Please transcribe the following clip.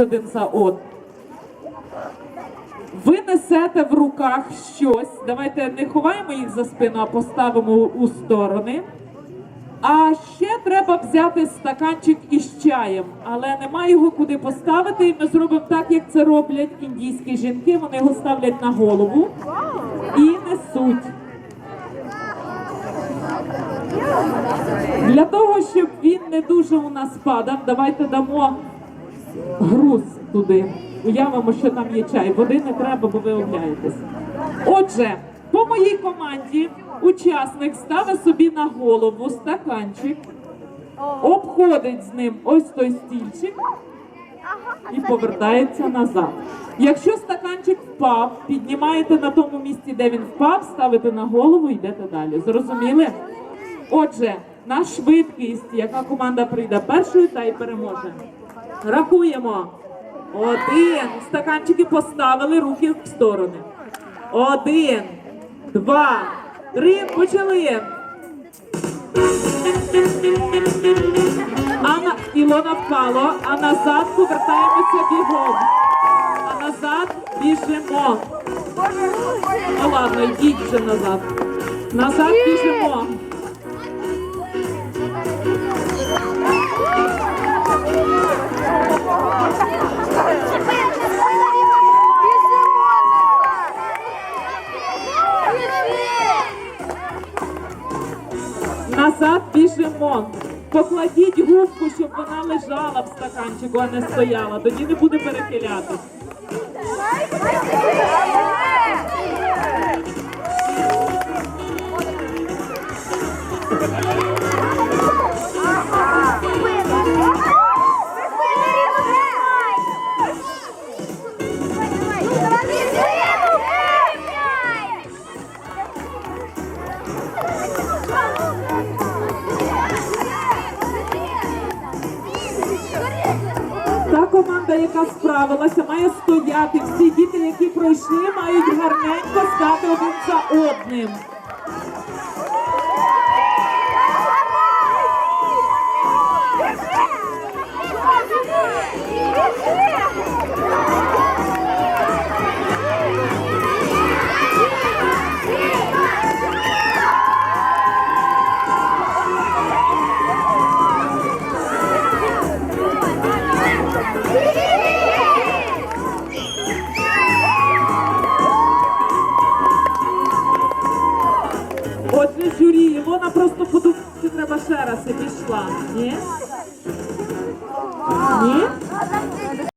один за одним. Ви несете в руках щось. Давайте не ховаємо їх за спину, а поставимо у сторони. А ще треба взяти стаканчик із чаєм, але немає його куди поставити. І ми зробимо так, як це роблять індійські жінки. Вони його ставлять на голову і несуть. Для того, щоб він не дуже у нас падав, давайте дамо груз туди. Уявимо, що там є чай. Води не треба, бо ви огляєтесь. Отже, по моїй команді учасник ставить собі на голову стаканчик, обходить з ним ось той стільчик і повертається назад. Якщо стаканчик впав, піднімаєте на тому місці, де він впав, ставите на голову і йдете далі. Зрозуміли? Отже, на швидкість, яка команда прийде першою, та й переможе. Рахуємо. Один. Стаканчики поставили, руки в сторони. Один, два, три. Почали. А на Ілона впало, а назад повертаємося бігом. А назад біжимо. Ну ладно, йдіть вже назад. Назад біжимо. Назад біжимо. Покладіть губку, щоб вона лежала в стаканчику, а не стояла. Тоді не буде перехилятись. Та команда, яка справилася, має стояти. Всі діти, які пройшли, мають гарненько стати один за одним. пошера си пішла. Ні? Ні?